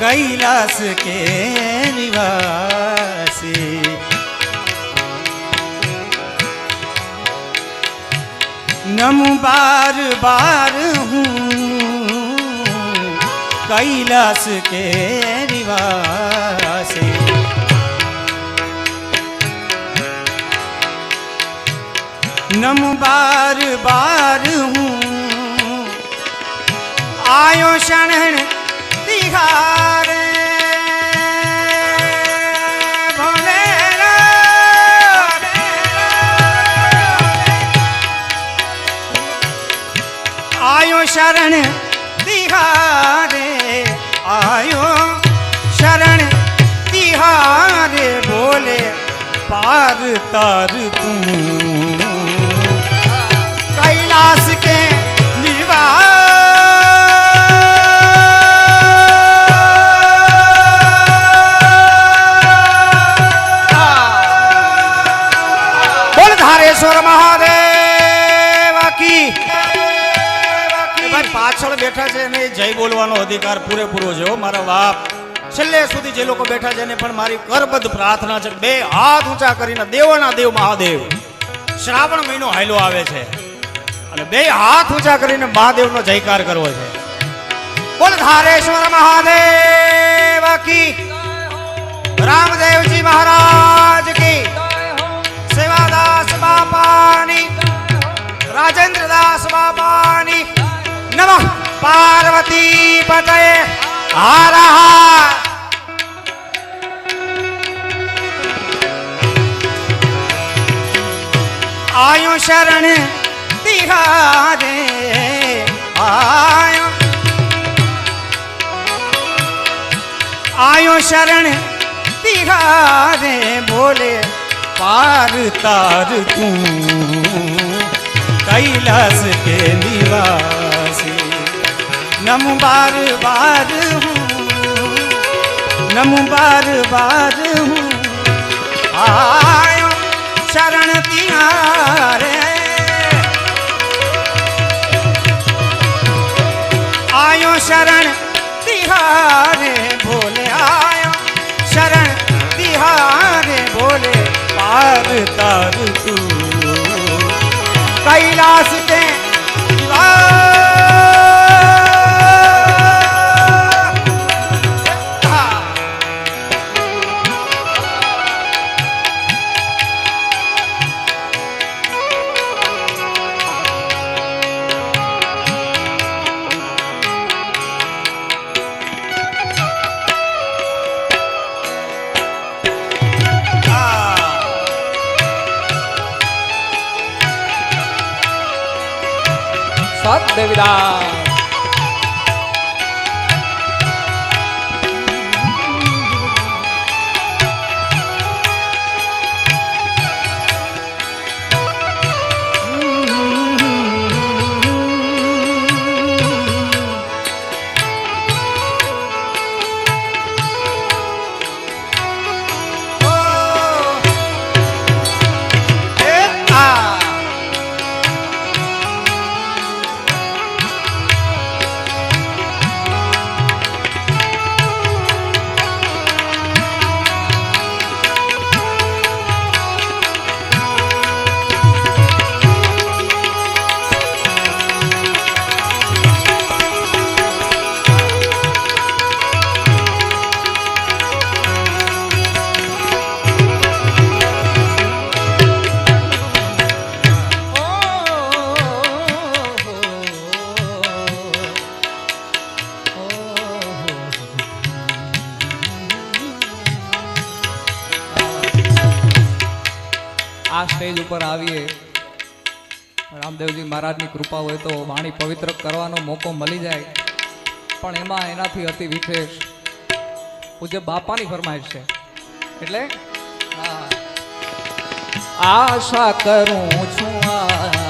कैलाश के निवासी। नमु बार बार हूँ, कैलाश के निवासी। नमु बार बार हूँ, आयो शरण શરણ બિહારે આયો શરણ બિહારે બોલે પાર તાર તું જય બોલવાનો અધિકાર પૂરેપૂરો છે મારા બાપ. છેલ્લે સુધી જે લોકો બેઠા છે એને પણ મારી કરબદ્ધ પ્રાર્થના છે બે હાથ ઊંચા કરીને દેવોના દેવ મહાદેવ, શ્રાવણ મહિનો હાયલો આવે છે અને બે હાથ ઊંચા કરીને મહાદેવનો જયકાર કરવો છે. બોલ ધારેશ્વર મહાદેવ કી. રામદેવજી મહારાજ કી. સેવાદાસ બાપાની. રાજેન્દ્ર દાસ બાપાની. નમઃ. પાર્વતી પતય હાર હાર આયો શરણ તિહારે આયો આયો શરણ તિહારે બોલે પાર તાર તું कैलाश के निवासी નમ બાર બાર હું નમ બાર બાર હું આયો શરણ તિનારે આયો શરણ તિહારે धन्यवाद देविदा મહારાજની કૃપા હોય તો વાણી પવિત્ર કરવાનો મોકો મળી જાય. પણ એમાં એનાથી અતિ વિશેષ પૂજ્ય બાપાની ફરમાઈશ છે. એટલે? આશા કરું છું.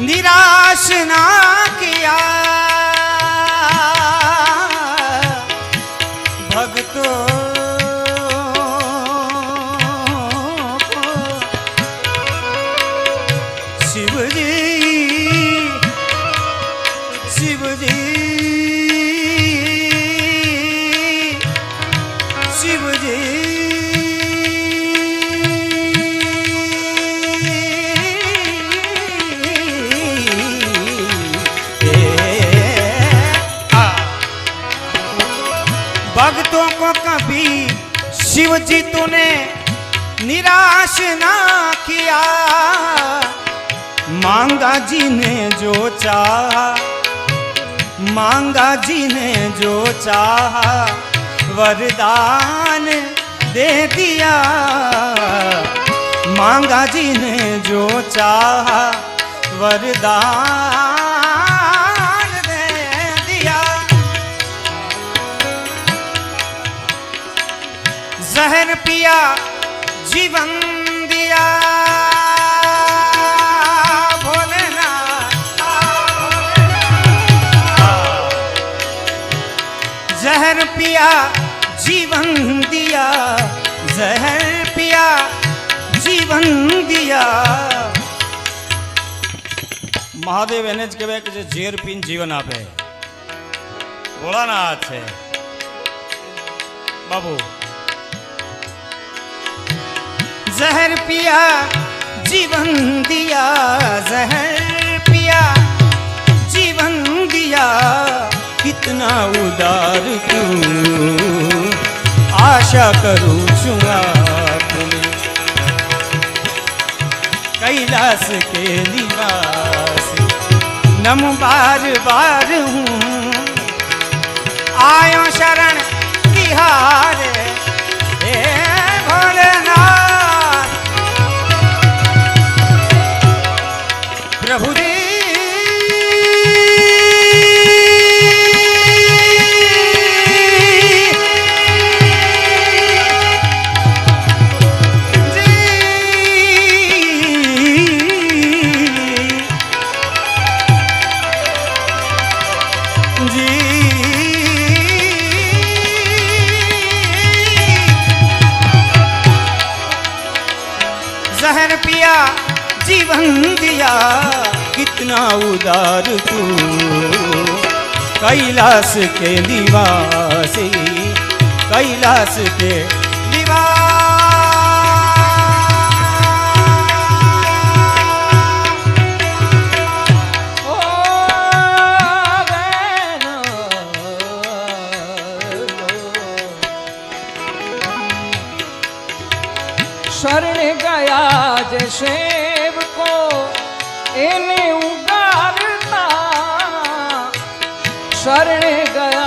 निराश ना किया। भक्तों शिवजी जी तूने निराश ना किया। मांगा जी ने जो चाहा, मांगा जी ने जो चाहा, वरदान दे दिया। मांगा जी ने जो चाहा, वरदान जहर पिया जीवन दिया भोलेनाथ जहर पिया जीवन दिया जहर पिया જીવન દિયા મહાદેવ એને જ કહેવાય કે જે ઝેર પીને જીવન આપે ભોળાના હાથ છે બાબુ जहर पिया, जीवन दिया, जहर पिया। जीवन दिया, कितना उदार तू आशा करू छुआ कैलाश के निवास नम बार बार हूँ। आयो शरण तिहार पिया जीवन दिया कितना उदार तू। कैलाश के निवासी कैलाश के શરણ ગયા જે સેવકો એને ઉગારતા શરણે ગયા.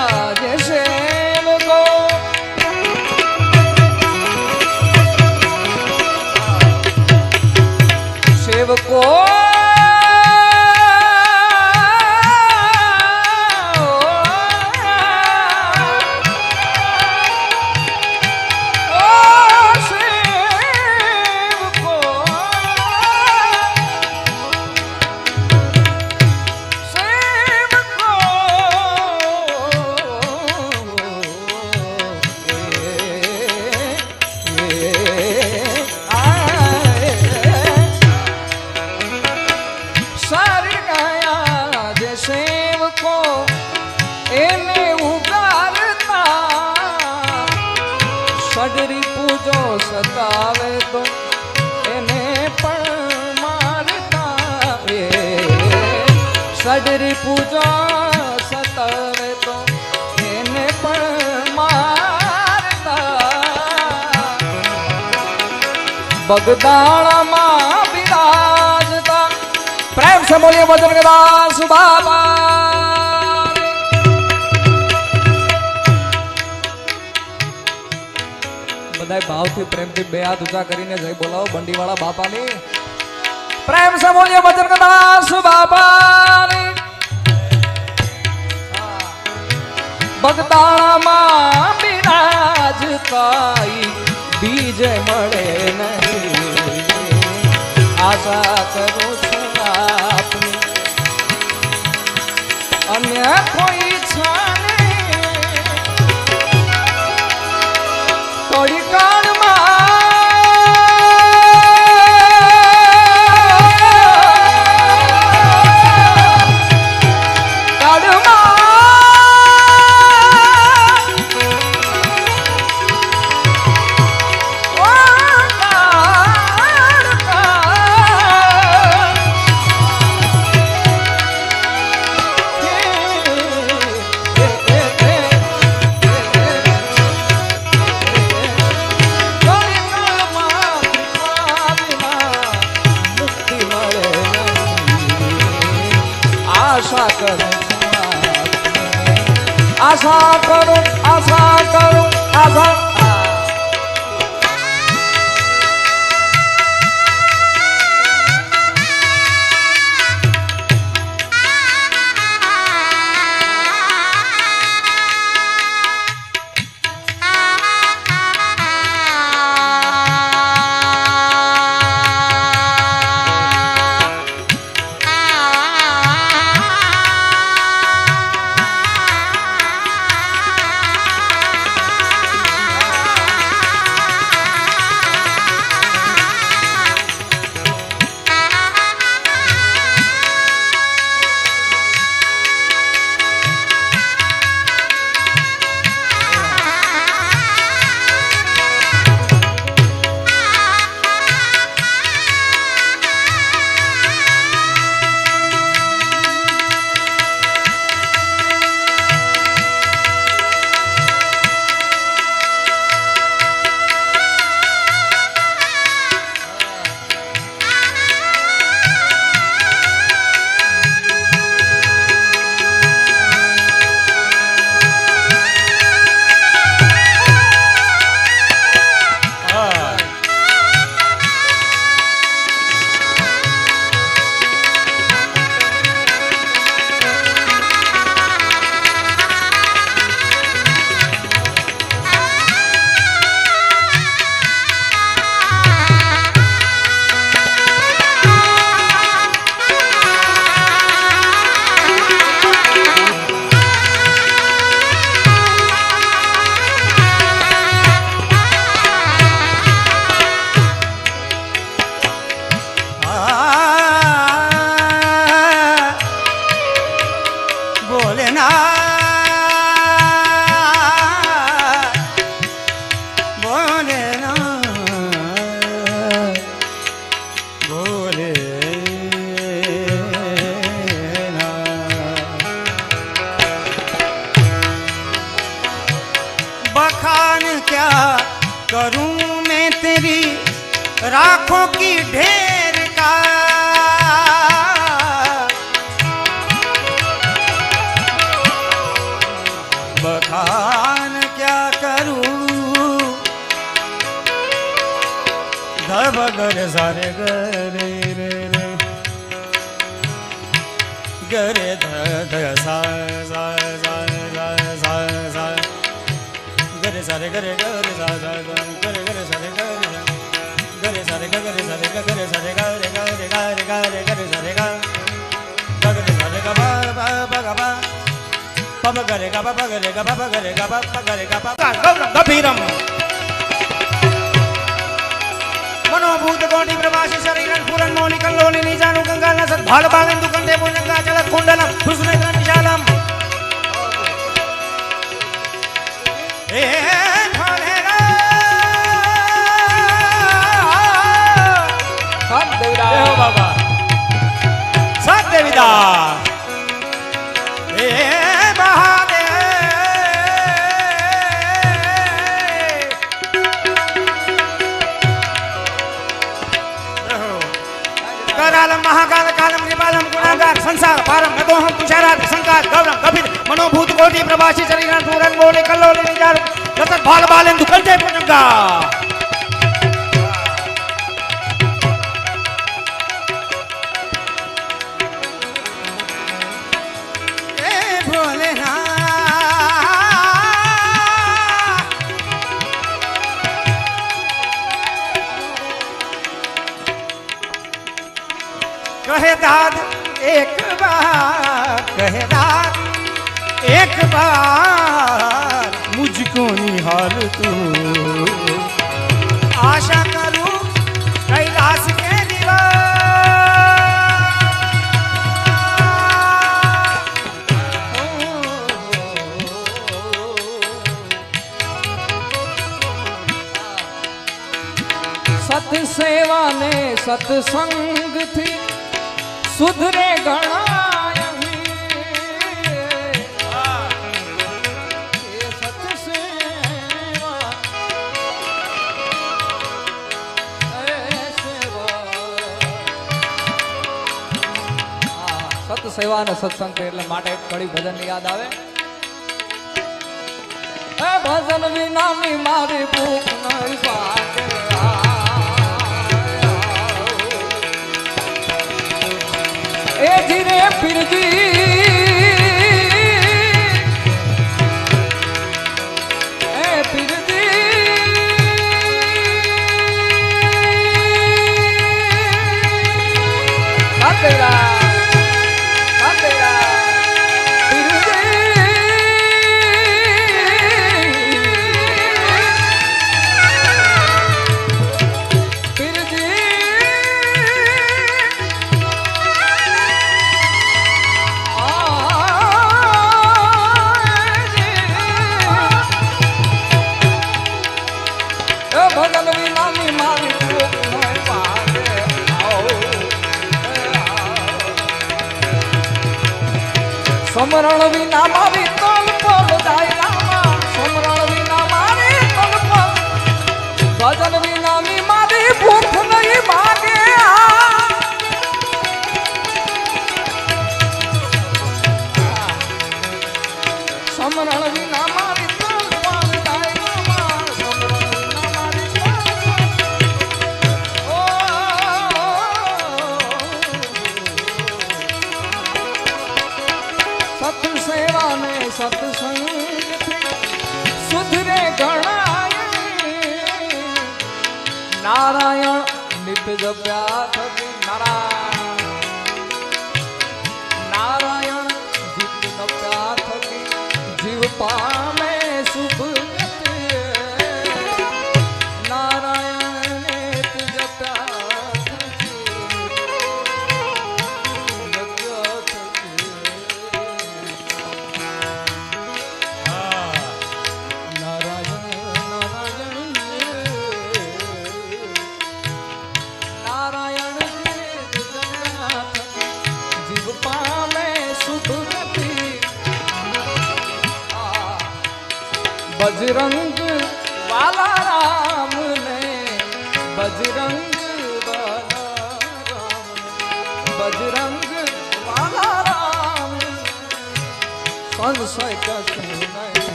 સતાવે તો એને પણ મારતા એ સડરી પૂજો સતાવે તો એને પણ મારતા બગદાણામાં બિરાજતા પ્રેમ સે બોલીએ વજન દાસ બાબા બધાય ભાવથી પ્રેમથી બે હાથ ઊંચા કરીને જય બોલાવો બંડીવાળા બાપાની. પ્રેમ સે વચન વજન દાસ બાપાની. બગદાણામાં બિરાજતાઈ બીજ મળે નહીં. આશા કરું છું આપની. અન્ય કોઈ আশা করো আশা করো আশা बखान क्या करूँ धब गर सारे गरे रे रे गरे ध ध सा सा सा सा सा सा गरे सारे गरे गरे सा सा गरे गरे सारे गरे गरे सारे गरे सारे गरे सारे गरे गरे गरे गरे गरे सारे ग ग गरे सारे ग बा बा बा ग बा प ब गरे ग बा गरे ग बा गरे ग बा गरे ग बा गौरम गंभीरम मनोभूत कोटि प्रवासी शरीरं पुरन मौलिकं लोनि निजानु गंगान सत् भाल भागेन्दु मनसा पारम मदोहम तुषारात संकात गौरम कपिल मनोभूत कोटि प्रवासी शरीरान पूरन गोले कल्लोले निजार रसत बाल बालेंदु कल्टे पुनंगा मुझको निहाल तू आशा करूं कैलाश के सत सेवा ने सत्संग थी सुधरे घणा સેવા અને સત્સંગ છે એટલે માટે ઘડી ભજન યાદ આવે. ભજન વિનામી મારી மரளவினா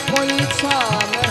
point in time.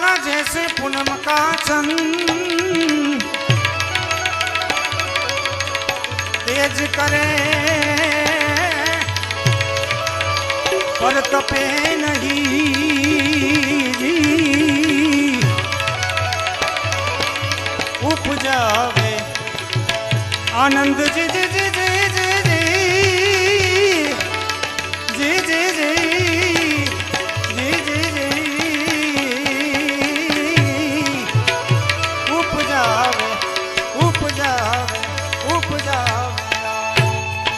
ज्वाला जैसे पूनम का चंद। तेज करे, पर तपे नहीं। उपजावे आनंद, जी जी जी जी।